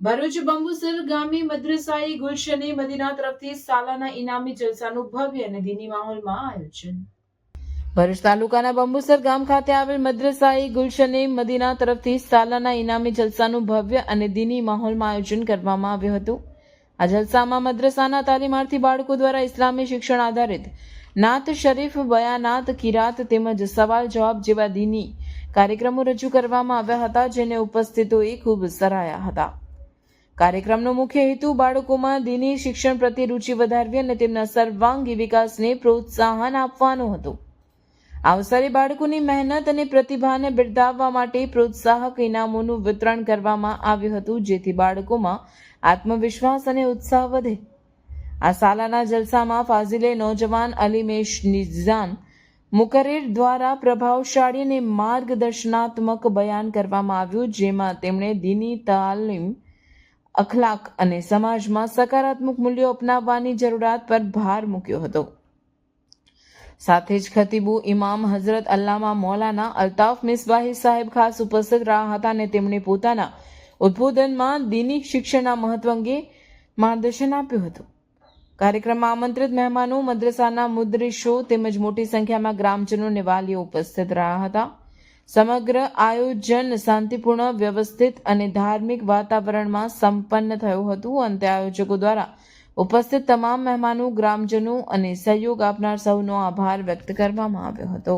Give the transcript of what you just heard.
ભરૂચ બંબુસર ગામી મદ્રસાઈ ગુલશને Medina તરફથી સાલાના ઇનામી જલસાનું ભવ્ય અને દીની માહોલમાં આયોજન. ભરૂચ તાલુકાના બંબુસર ગામ ખાતે આવેલ મદ્રસાઈ ગુલશને મદીના તરફથી સાલાના ઇનામી જલસાનું ભવ્ય અને દીની માહોલમાં આયોજન કરવામાં આવ્યું હતું. આ જલસામાં મદ્રસાના તાલીમાર્થી બાળકો દ્વારા ઇસ્લામી શિક્ષણ આધારિત નાત શરીફ, બયાનાત, કિરાત તેમજ સવાલ જવાબ જેવા દીની કાર્યક્રમો રજૂ કરવામાં આવ્યા હતા, જેને ઉપસ્થિતોએ ખૂબ સરાહ્યા હતા. કાર્યક્રમનો મુખ્ય હેતુ બાળકોમાં દિની શિક્ષણ પ્રત્યે રુચિ વધારવી અને તેમના સર્વાંગી વિકાસને પ્રોત્સાહન આપવાનો હતો. આ અવસરે બાળકોની મહેનત અને પ્રતિભાને બિરદાવવા માટે પ્રોત્સાહક ઇનામોનું વિતરણ કરવામાં આવ્યું હતું, જેથી બાળકોમાં આત્મવિશ્વાસ અને ઉત્સાહ વધે. આ સાલાના જલસામાં ફાઝિલે નોજવાન અલીમેશ નિઝાન મુકરેર દ્વારા પ્રભાવશાળી અને માર્ગદર્શનાત્મક બયાન કરવામાં આવ્યું, જેમાં તેમણે દિની તાલીમ અખલાક અને સમાજમાં સકારાત્મક મૂલ્યો અપનાવવાની જરૂરિયાત પર ભાર મૂક્યો હતો. સાથે જ ખતીબુ ઇમામ હઝરત અલ્લામા મૌલાના અલ્તાફ મિસબાહી સાહેબ ખાસ ઉપસ્થિત રહ્યા હતા અને તેમણે પોતાના ઉદ્બોધનમાં દૈનિક શિક્ષણના મહત્વ અંગે માર્ગદર્શન આપ્યું હતું. કાર્યક્રમમાં આમંત્રિત મહેમાનો, મદ્રસાના મુદ્રિશો તેમજ મોટી સંખ્યામાં ગ્રામજનો અને વાલીઓ ઉપસ્થિત રહ્યા હતા. સમગ્ર આયોજન શાંતિપૂર્ણ, વ્યવસ્થિત અને ધાર્મિક વાતાવરણમાં સંપન્ન થયું હતું. અંતે આયોજકો દ્વારા ઉપસ્થિત તમામ મહેમાનો, ગ્રામજનો અને સહયોગ આપનાર સૌનો આભાર વ્યક્ત કરવામાં આવ્યો હતો.